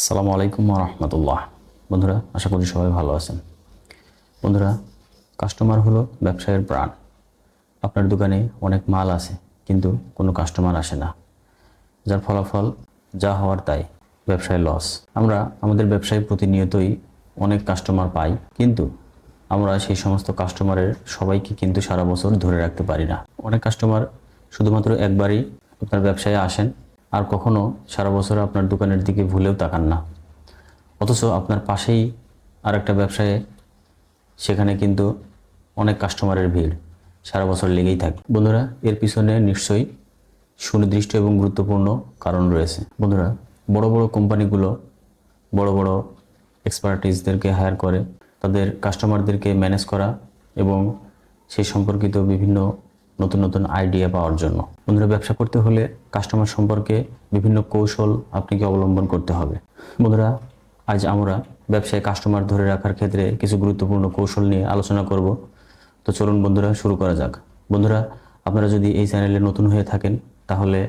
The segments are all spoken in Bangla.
আসসালামু আলাইকুম রহমতুল্লাহ বন্ধুরা, আশা করি সবাই ভালো আছেন। বন্ধুরা কাস্টমার হলো ব্যবসায়ের প্রাণ। আপনার দোকানে অনেক মাল আছে, কিন্তু কোনো কাস্টমার আসে না। যার ফলাফল যা হওয়ার তাই ব্যবসায় লস আমরা, আমাদের ব্যবসায় প্রতিনিয়তই অনেক কাস্টমার পাই, কিন্তু আমরা সেই সমস্ত কাস্টমারের সবাইকে কিন্তু সারা বছর ধরে রাখতে পারি না। অনেক কাস্টমার শুধুমাত্র একবারই আপনার ব্যবসায় আসেন আর কখনো সারা বছর আপনার দোকানের দিকে ভুলেও তাকান না। অথচ আপনার পাশেই আর একটা ব্যবসায়ে, সেখানে কিন্তু অনেক কাস্টমারের ভিড়, সারা বছর লেগেই থাকে। বন্ধুরা, এর পিছনে নিশ্চয়ই সুনির্দিষ্ট এবং গুরুত্বপূর্ণ কারণ রয়েছে। বন্ধুরা, বড় বড় কোম্পানিগুলো বড় বড় এক্সপার্টিসদেরকে হায়ার করে, তাদের কাস্টমারদেরকে ম্যানেজ করা এবং সেই সম্পর্কিত বিভিন্ন নতুন নতুন আইডিয়া পাওয়ার জন্য। বন্ধুরা, ব্যবসা করতে হলে কাস্টমার সম্পর্কে বিভিন্ন কৌশল আপনাকে অবলম্বন করতে হবে। বন্ধুরা, আজ আমরা ব্যবসায় কাস্টমার ধরে রাখার ক্ষেত্রে কিছু গুরুত্বপূর্ণ কৌশল নিয়ে আলোচনা করব। তো চলুন বন্ধুরা, শুরু করা যাক। বন্ধুরা, আপনারা যদি এই চ্যানেলে নতুন হয়ে থাকেন, তাহলে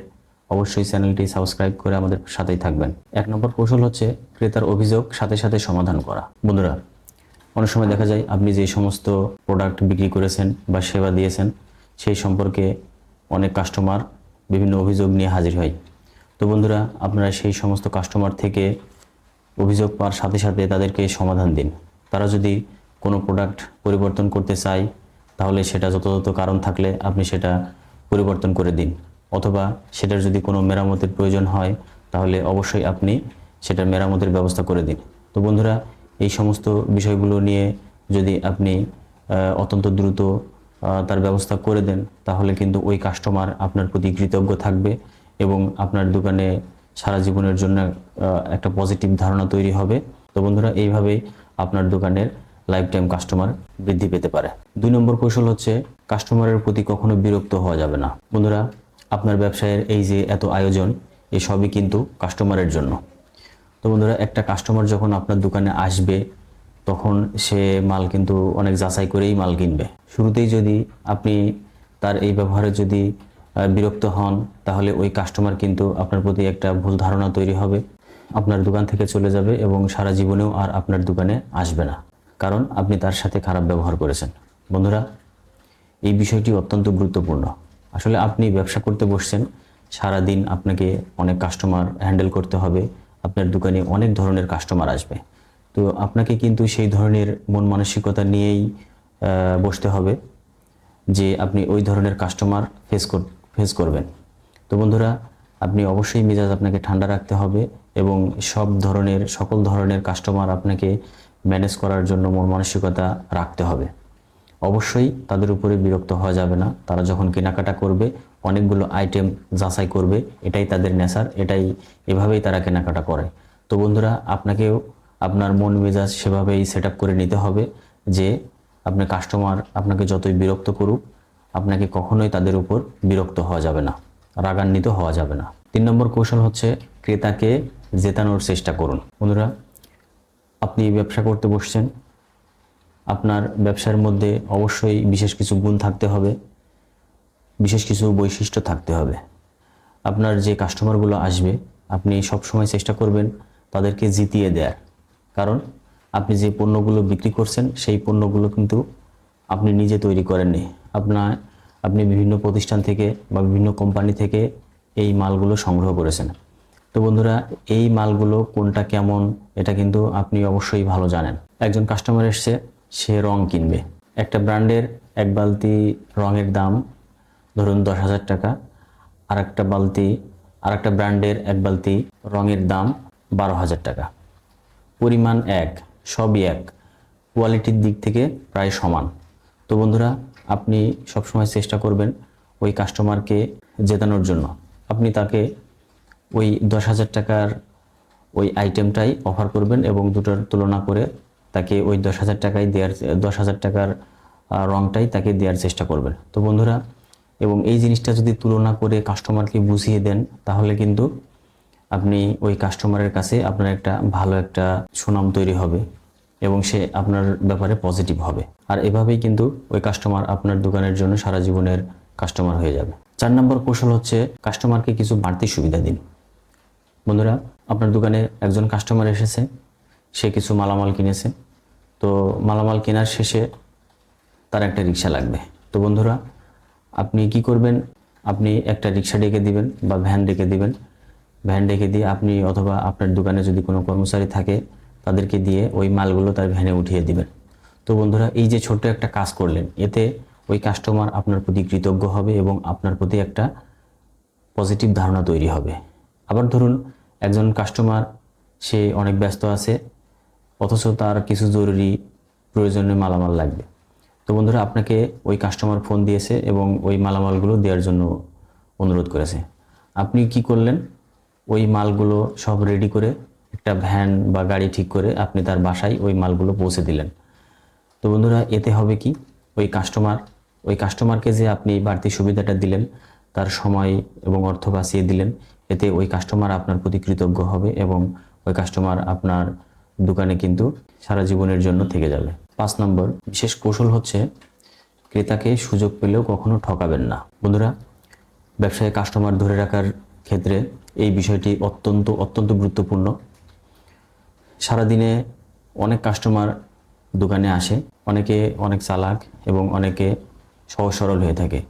অবশ্যই চ্যানেলটি সাবস্ক্রাইব করে আমাদের সাথেই থাকবেন। এক নম্বর কৌশল হচ্ছে ক্রেতার অভিযোগ সাথে সাথে সমাধান করা। বন্ধুরা, অনেক সময় দেখা যায় আপনি যে সমস্ত প্রোডাক্ট বিক্রি করেছেন বা সেবা দিয়েছেন সেই সম্পর্কে অনেক কাস্টমার বিভিন্ন অভিযোগ নিয়ে হাজির হয়। তো বন্ধুরা, আপনারা সেই সমস্ত কাস্টমার থেকে অভিযোগ পাওয়ার সাথে সাথে তাদেরকে সমাধান দিন। তারা যদি কোনো প্রোডাক্ট পরিবর্তন করতে চায়, তাহলে সেটা যথাযথ কারণ থাকলে আপনি সেটা পরিবর্তন করে দিন। অথবা সেটার যদি কোনো মেরামতের প্রয়োজন হয়, তাহলে অবশ্যই আপনি সেটার মেরামতের ব্যবস্থা করে দিন। তো বন্ধুরা, এই সমস্ত বিষয়গুলো নিয়ে যদি আপনি অত্যন্ত দ্রুত তার ব্যবস্থা করে দেন, তাহলে কিন্তু ওই কাস্টমার আপনার প্রতি কৃতজ্ঞ থাকবে এবং আপনার দোকানে সারা জীবনের জন্য একটা পজিটিভ ধারণা তৈরি হবে। তো বন্ধুরা, এইভাবেই আপনার দোকানের লাইফ টাইম কাস্টমার বৃদ্ধি পেতে পারে। দুই নম্বর কৌশল হচ্ছে কাস্টমারের প্রতি কখনো বিরক্ত হওয়া যাবে না। বন্ধুরা, আপনার ব্যবসায়ের এই যে এত আয়োজন, এসবই কিন্তু কাস্টমারের জন্য। তো বন্ধুরা, একটা কাস্টমার যখন আপনার দোকানে আসবে তখন সে মাল কিন্তু অনেক যাচাই করেই মাল কিনবে। শুরুতেই যদি আপনি তার এই ব্যবহারে যদি বিরক্ত হন, তাহলে ওই কাস্টমার কিন্তু আপনার প্রতি একটা ভুল ধারণা তৈরি হবে। আপনার দোকান থেকে চলে যাবে এবং সারা জীবনেও আর আপনার দোকানে আসবে না। কারণ আপনি তার সাথে খারাপ ব্যবহার করেছেন। বন্ধুরা, এই বিষয়টি অত্যন্ত গুরুত্বপূর্ণ। আসলে আপনি ব্যবসা করতে বসছেন সারা দিন আপনাকে অনেক কাস্টমার হ্যান্ডেল করতে হবে। আপনার দোকানে অনেক ধরনের কাস্টমার আসবে। তো আপনাকে কিন্তু সেই ধরনের মন মানসিকতা নিয়েই বসতে হবে যে আপনি ওই ধরনের কাস্টমার ফেস কর ফেস করবেন। তো বন্ধুরা, আপনি অবশ্যই মেজাজ আপনাকে ঠান্ডা রাখতে হবে এবং সব ধরনের, সকল ধরনের কাস্টমার আপনাকে ম্যানেজ করার জন্য মন মানসিকতা রাখতে হবে। অবশ্যই তাদের উপরে বিরক্ত হওয়া যাবে না। তারা যখন কেনাকাটা করবে, অনেকগুলো আইটেম যাচাই করবে, এটাই তাদের নেশার এটাই এভাবেই তারা কেনাকাটা করে। তো বন্ধুরা, আপনাকেও আপনার মন মেজাজ সেভাবেই সেট করে নিতে হবে যে আপনার কাস্টমার আপনাকে যতই বিরক্ত করুক, আপনাকে কখনোই তাদের উপর বিরক্ত হওয়া যাবে না, রাগান্বিত হওয়া যাবে না। তিন নম্বর কৌশল হচ্ছে ক্রেতাকে জেতানোর চেষ্টা করুন। বন্ধুরা, আপনি ব্যবসা করতে বসছেন, আপনার ব্যবসার মধ্যে অবশ্যই বিশেষ কিছু গুণ থাকতে হবে, বিশেষ কিছু বৈশিষ্ট্য থাকতে হবে। আপনার যে কাস্টমারগুলো আসবে, আপনি সবসময় চেষ্টা করবেন তাদেরকে জিতিয়ে দেয়ার। কারণ আপনি যে পণ্যগুলো বিক্রি করছেন, সেই পণ্যগুলো কিন্তু আপনি নিজে তৈরি করেননি। আপনার আপনি বিভিন্ন প্রতিষ্ঠান থেকে বা বিভিন্ন কোম্পানি থেকে এই মালগুলো সংগ্রহ করেছেন। তো বন্ধুরা, এই মালগুলো কোনটা কেমন, এটা কিন্তু আপনি অবশ্যই ভালো জানেন। একজন কাস্টমার এসছে, সে রং কিনবে। একটা ব্র্যান্ডের এক বালতি রঙের দাম ধরুন দশ হাজার টাকা আর একটা বালতি আর একটা ব্র্যান্ডের এক বালতি রঙের দাম বারো হাজার টাকা। পরিমাণ এক, সবই এক। কোয়ালিটির দিক থেকে প্রায় সমান। তো বন্ধুরা, আপনি সবসময় চেষ্টা করবেন ওই কাস্টমারকে জেতানোর জন্য। আপনি তাকে ওই দশ হাজার টাকার ওই আইটেমটাই অফার করবেন এবং দুটোর তুলনা করে তাকে ওই দশ হাজার টাকায় দেওয়ার, দশ হাজার টাকার রংটাই তাকে দেওয়ার চেষ্টা করবেন। তো বন্ধুরা, এবং এই জিনিসটা যদি তুলনা করে কাস্টমারকে বুঝিয়ে দেন, তাহলে কিন্তু আপনি ওই কাস্টমারের কাছে আপনার একটা ভালো একটা সুনাম তৈরি হবে এবং সে আপনার ব্যাপারে পজিটিভ হবে। আর এভাবেই কিন্তু ওই কাস্টমার আপনার দোকানের জন্য সারা জীবনের কাস্টমার হয়ে যাবে। চার নম্বর কৌশল হচ্ছে কাস্টমারকে কিছু বাড়তি সুবিধা দিন। বন্ধুরা, আপনার দোকানে একজন কাস্টমার এসেছে, সে কিছু মালামাল কিনেছে। তো মালামাল কেনার শেষে তার একটা রিক্সা লাগবে। তো বন্ধুরা, আপনি কি করবেন? আপনি একটা রিক্সা ডেকে দিবেন বা ভ্যান ডেকে দিবেন। ভ্যান ডেকে দিয়ে আপনি অথবা আপনার দোকানে যদি কোনো কর্মচারী থাকে, তাদেরকে দিয়ে ওই মালগুলো তার ভ্যানে উঠিয়ে দিবেন। তো বন্ধুরা, এই যে ছোট্ট একটা কাজ করলেন, এতে ওই কাস্টমার আপনার প্রতি কৃতজ্ঞ হবে এবং আপনার প্রতি একটা পজিটিভ ধারণা তৈরি হবে। আবার ধরুন, একজন কাস্টমার, সে অনেক ব্যস্ত আছে, অথচ তার কিছু জরুরি প্রয়োজনীয় মালামাল লাগবে। তো বন্ধুরা, আপনাকে ওই কাস্টমার ফোন দিয়েছে এবং ওই মালামালগুলো দেওয়ার জন্য অনুরোধ করেছে। আপনি কি করলেন? ওই মালগুলো সব রেডি করে একটা ভ্যান বা গাড়ি ঠিক করে আপনি তার বাসায় ওই মালগুলো পৌঁছে দিলেন। তো বন্ধুরা, এতে হবে কি? ওই কাস্টমার ওই কাস্টমারকে যে আপনি বাড়তি সুবিধাটা দিলেন, তার সময় এবং অর্থ বাঁচিয়ে দিলেন, এতে ওই কাস্টমার আপনার প্রতি কৃতজ্ঞ হবে এবং ওই কাস্টমার আপনার দোকানে কিন্তু সারা জীবনের জন্য থেকে যাবে। পাঁচ নম্বর, বিশেষ কৌশল হচ্ছে ক্রেতাকে সুযোগ পেলেও কখনো ঠকাবেন না। বন্ধুরা, ব্যবসায় কাস্টমার ধরে রাখার ক্ষেত্রে এই বিষয়টি অত্যন্ত অত্যন্ত গুরুত্বপূর্ণ। সারাদিনে অনেক কাস্টমার দোকানে আসে, অনেকে অনেক চালাক এবং অনেকে সহজ সরল হয়ে থাকে।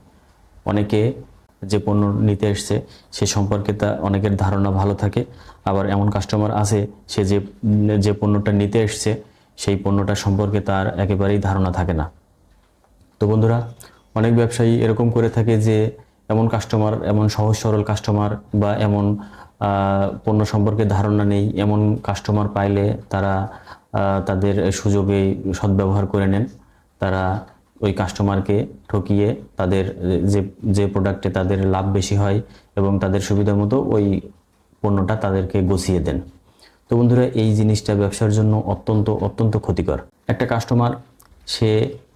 অনেকে যে পণ্য নিতে এসছে, সে সম্পর্কে তা অনেকের ধারণা ভালো থাকে। আবার এমন কাস্টমার আছে, সে যে যে পণ্যটা নিতে এসছে, সেই পণ্যটা সম্পর্কে তার একেবারেই ধারণা থাকে না। তো বন্ধুরা, অনেক ব্যবসায়ী এরকম করে থাকে যে এমন কাস্টমার এমন সহজ সরল কাস্টমার বা এমন পণ্য সম্পর্কে ধারণা নেই, এমন কাস্টমার পাইলে তারা তাদের সুযোগে সদ্ব্যবহার করে নেন। তারা ওই কাস্টমারকে ঠকিয়ে তাদের, যে যে প্রোডাক্টে তাদের লাভ বেশি হয় এবং তাদের সুবিধা মতো ওই পণ্যটা তাদেরকে গছিয়ে দেন। তো বন্ধুরা, এই জিনিসটা ব্যবসার জন্য অত্যন্ত অত্যন্ত ক্ষতিকর। একটা কাস্টমার সে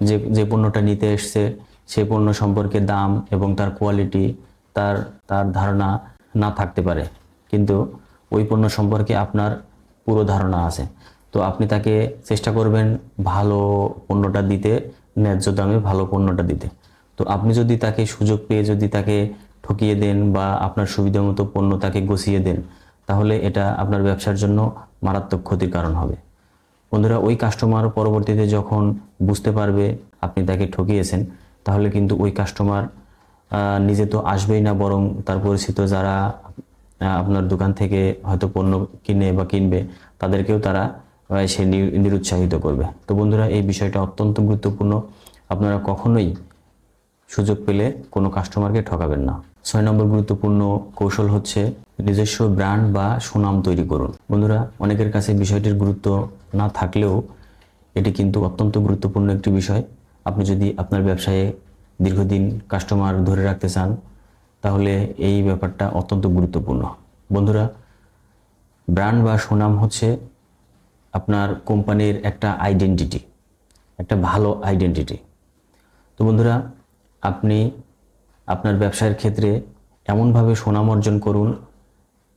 যে যে পণ্যটা নিতে এসছে সে পণ্য সম্পর্কে দাম এবং তার কোয়ালিটি তার তার ধারণা না থাকতে পারে। কিন্তু ওই পণ্য সম্পর্কে আপনার পুরো ধারণা আছে। তো আপনি তাকে চেষ্টা করবেন ভালো পণ্যটা দিতে, ন্যায্য দামে ভালো পণ্যটা দিতে। তো আপনি যদি তাকে সুযোগ পেয়ে যদি তাকে ঠকিয়ে দেন বা আপনার সুবিধা মতো পণ্য তাকে গছিয়ে দেন, তাহলে এটা আপনার ব্যবসার জন্য মারাত্মক ক্ষতির কারণ হবে। বন্ধুরা, ওই কাস্টমার পরবর্তীতে যখন বুঝতে পারবে আপনি তাকে ঠকিয়েছেন তাহলে কিন্তু ওই কাস্টমার নিজে তো আসবেই না, বরং তার পরিচিত যারা আপনার দোকান থেকে হয়তো পণ্য কিনে বা কিনবে, তাদেরকেও তারা সে নিরুৎসাহিত করবে। তো বন্ধুরা, এই বিষয়টা অত্যন্ত গুরুত্বপূর্ণ। আপনারা কখনোই সুযোগ পেলে কোনো কাস্টমারকে ঠকাবেন না। ছয় নম্বর গুরুত্বপূর্ণ কৌশল হচ্ছে নিজস্ব ব্র্যান্ড বা সুনাম তৈরি করুন। বন্ধুরা, অনেকের কাছে বিষয়টির গুরুত্ব না থাকলেও এটি কিন্তু অত্যন্ত গুরুত্বপূর্ণ একটি বিষয়। আপনি যদি আপনার ব্যবসায়ে দীর্ঘদিন কাস্টমার ধরে রাখতে চান, তাহলে এই ব্যাপারটা অত্যন্ত গুরুত্বপূর্ণ। বন্ধুরা ব্র্যান্ড বা সুনাম হচ্ছে আপনার কোম্পানির একটা আইডেন্টিটি একটা ভালো আইডেন্টিটি তো বন্ধুরা, আপনি আপনার ব্যবসার ক্ষেত্রে এমনভাবে সুনাম অর্জন করুন,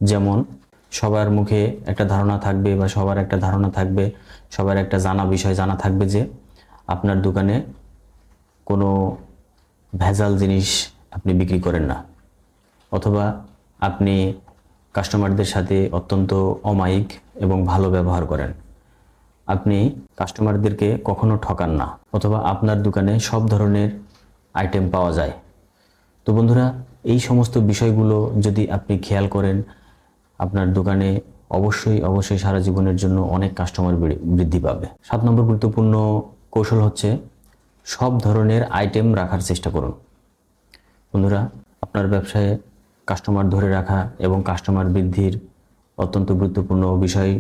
যেমন সবার মুখে একটা ধারণা থাকবে বা সবার একটা ধারণা থাকবে, সবার একটা জানা বিষয় জানা থাকবে যে আপনার দোকানে কোনো ভেজাল জিনিস আপনি বিক্রি করেন না। অথবা আপনি কাস্টমারদের সাথে অত্যন্ত অমায়িক এবং ভালো ব্যবহার করেন। আপনি কাস্টমারদেরকে কখনো ঠকান না। অথবা আপনার দোকানে সব ধরনের আইটেম পাওয়া যায়। তো বন্ধুরা, এই সমস্ত বিষয়গুলো যদি আপনি খেয়াল করেন, আপনার দোকানে অবশ্যই অবশ্যই সারা জীবনের জন্য অনেক কাস্টমার বৃদ্ধি পাবে। সাত নম্বর গুরুত্বপূর্ণ কৌশল হচ্ছে সব ধরনের আইটেম রাখার চেষ্টা করুন। বন্ধুরা, আপনার ব্যবসায় কাস্টমার ধরে রাখা এবং কাস্টমার বৃদ্ধির অত্যন্ত গুরুত্বপূর্ণ বিষয়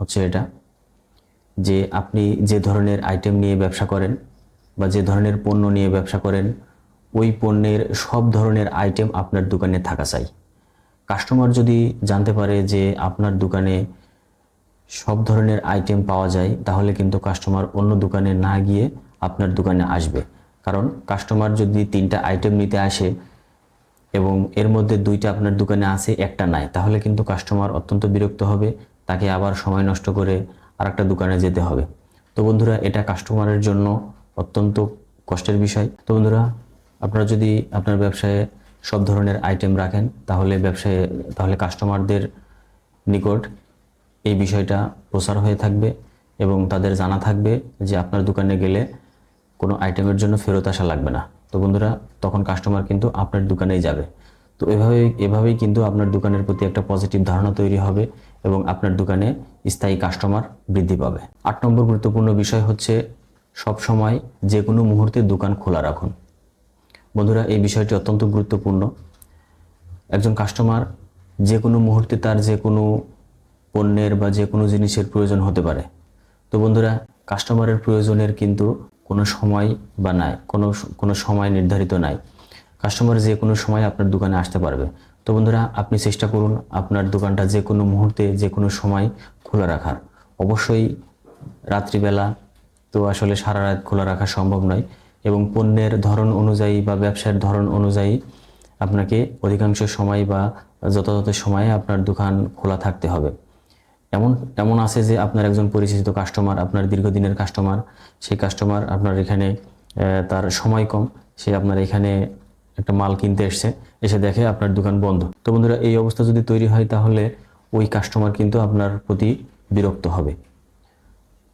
হচ্ছে এটা যে আপনি যে ধরনের আইটেম নিয়ে ব্যবসা করেন বা যে ধরনের পণ্য নিয়ে ব্যবসা করেন, ওই পণ্যের সব ধরনের আইটেম আপনার দোকানে থাকা চাই। কাস্টমার যদি জানতে পারে যে আপনার দোকানে সব ধরনের আইটেম পাওয়া যায়, তাহলে কিন্তু কাস্টমার অন্য দোকানে না গিয়ে আপনার দোকানে আসবে। কারণ কাস্টমার যদি তিনটা আইটেম নিতে আসে এবং এর মধ্যে দুইটা আপনার দোকানে আছে, একটা নাই, তাহলে কিন্তু কাস্টমার অত্যন্ত বিরক্ত হবে, তাকে আবার সময় নষ্ট করে আরেকটা দোকানে যেতে হবে। তো বন্ধুরা, এটা কাস্টমারের জন্য অত্যন্ত কষ্টের বিষয়। তো বন্ধুরা, আপনারা যদি আপনার ব্যবসায় সব ধরনের আইটেম রাখেন, তাহলে ব্যবসায়, তাহলে কাস্টমারদের নিকট এই বিষয়টা প্রচার হয়ে থাকবে এবং তাদের জানা থাকবে যে আপনার দোকানে গেলে কোনো আইটেমের জন্য ফেরত আসা লাগবে না। তো বন্ধুরা, তখন কাস্টমার কিন্তু আপনার দোকানেই যাবে। তো এভাবেই এভাবেই কিন্তু আপনার দোকানের প্রতি একটা পজিটিভ ধারণা তৈরি হবে এবং আপনার দোকানে স্থায়ী কাস্টমার বৃদ্ধি পাবে। আট নম্বর গুরুত্বপূর্ণ বিষয় হচ্ছে সব সময় যে কোনো মুহূর্তে দোকান খোলা রাখুন। বন্ধুরা, এই বিষয়টি অত্যন্ত গুরুত্বপূর্ণ। একজন কাস্টমার যে কোনো মুহূর্তে তার যে কোনো পণ্যের বা যে কোনো জিনিসের প্রয়োজন হতে পারে। তো বন্ধুরা কাস্টমারের প্রয়োজনের কিন্তু কোনো সময় বা নাই, কোনো কোনো সময় নির্ধারিত নাই। কাস্টমার যে কোনো সময় আপনার দোকানে আসতে পারবে। তো বন্ধুরা, আপনি চেষ্টা করুন আপনার দোকানটা যে কোনো মুহূর্তে, যে কোনো সময় খোলা রাখার। অবশ্যই রাত্রিবেলা তো আসলে সারা রাত খোলা রাখা সম্ভব নয় এবং পণ্যের ধরন অনুযায়ী বা ব্যবসার ধরন অনুযায়ী আপনাকে অধিকাংশ সময় বা যথাযথ সময়ে আপনার দোকান খোলা থাকতে হবে। এমন এমন আছে যে আপনার একজন পরিচিত কাস্টমার আপনার দীর্ঘদিনের কাস্টমার সেই কাস্টমার আপনার এখানে তার সময় কম, সে আপনার এখানে একটা মাল কিনতে এসছে, এসে দেখে আপনার দোকান বন্ধ। তো বন্ধুরা, এই অবস্থা যদি তৈরি হয় তাহলে ওই কাস্টমার কিন্তু আপনার প্রতি বিরক্ত হবে।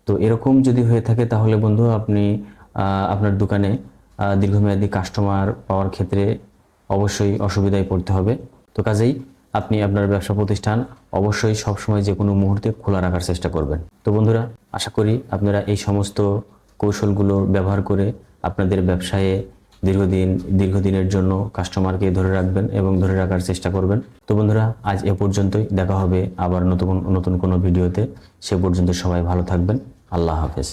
তো এরকম যদি হয়ে থাকে তাহলে বন্ধু আপনি আপনার দোকানে দীর্ঘমেয়াদী কাস্টমার পাওয়ার ক্ষেত্রে অবশ্যই অসুবিধায় পড়তে হবে। তো কাজেই আপনি আপনার ব্যবসা প্রতিষ্ঠান অবশ্যই সবসময় যে কোনো মুহূর্তে খোলা রাখার চেষ্টা করবেন। তো বন্ধুরা, আশা করি আপনারা এই সমস্ত কৌশলগুলো ব্যবহার করে আপনাদের ব্যবসায়ে দীর্ঘদিন, দীর্ঘদিনের জন্য কাস্টমারকে ধরে রাখবেন এবং ধরে রাখার চেষ্টা করবেন। তো বন্ধুরা, আজ এ পর্যন্তই। দেখা হবে আবার নতুন নতুন কোনো ভিডিওতে। সে পর্যন্ত সবাই ভালো থাকবেন। আল্লাহ হাফেজ।